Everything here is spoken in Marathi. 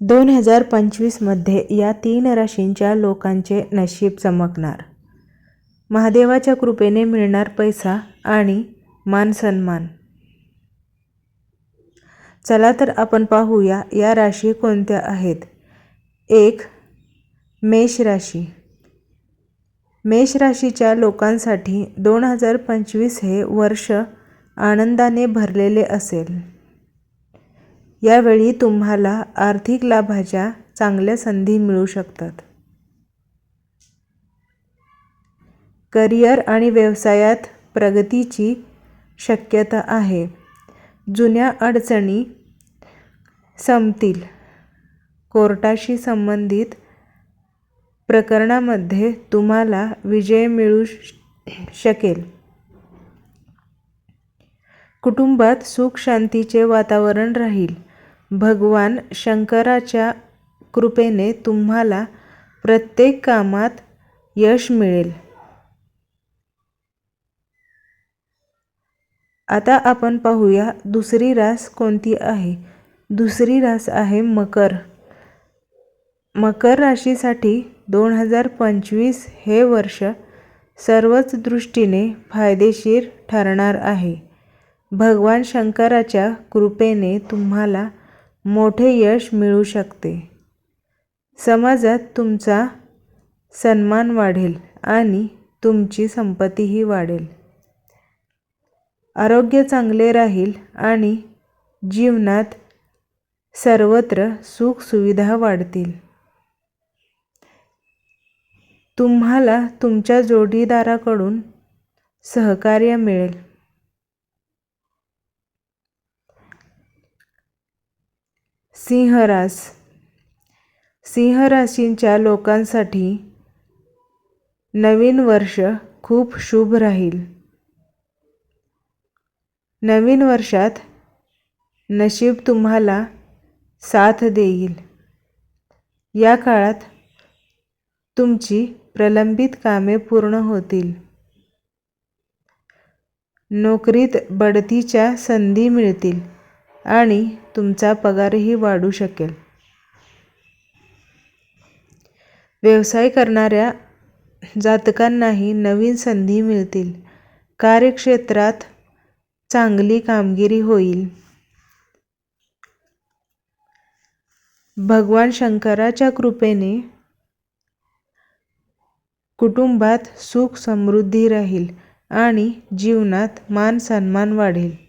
दोन हजार पंचवीसमध्ये या तीन राशींच्या लोकांचे नशीब चमकणार. महादेवाच्या कृपेने मिळणार पैसा आणि मानसन्मान. चला तर आपण पाहूया या राशी कोणत्या आहेत. एक. मेष राशी. मेष राशीच्या लोकांसाठी दोन हजार पंचवीस हे वर्ष आनंदाने भरलेले असेल. यावेळी तुम्हाला आर्थिक लाभाच्या चांगल्या संधी मिळू शकतात. करिअर आणि व्यवसायात प्रगतीची शक्यता आहे. जुन्या अडचणी संपतील. कोर्टाशी संबंधित प्रकरणामध्ये तुम्हाला विजय मिळू शकेल. कुटुंबात सुख-शांतीचे वातावरण राहील. भगवान शंकराच्या कृपेने तुम्हाला प्रत्येक कामात यश मिळेल. आता आपण पाहूया दुसरी रास कोणती आहे. दुसरी रास आहे मकर. मकर राशीसाठी दोन हजार पंचवीस हे वर्ष सर्वच दृष्टीने फायदेशीर ठरणार आहे. भगवान शंकराच्या कृपेने तुम्हाला मोठे यश मिळू शकते. समाजात तुमचा सन्मान वाढेल आणि तुमची संपत्तीही वाढेल. आरोग्य चांगले राहील आणि जीवनात सर्वत्र सुखसुविधा वाढतील. तुम्हाला तुमच्या जोडीदाराकडून सहकार्य मिळेल. सिंहरास सिंहराशींच्या लोकांसाठी नवीन वर्ष खूप शुभ राहील. नवीन वर्षात नशीब तुम्हाला साथ देईल. या काळात तुमची प्रलंबित कामे पूर्ण होतील. नोकरीत बढतीच्या संधी मिळतील आणि तुमचा पगारही वाढू शकेल. व्यवसाय करणाऱ्या जातकांनाही नवीन संधी मिळतील. कार्यक्षेत्रात चांगली कामगिरी होईल. भगवान शंकराच्या कृपेने कुटुंबात सुख-समृद्धी राहील आणि जीवनात मान-सन्मान वाढेल.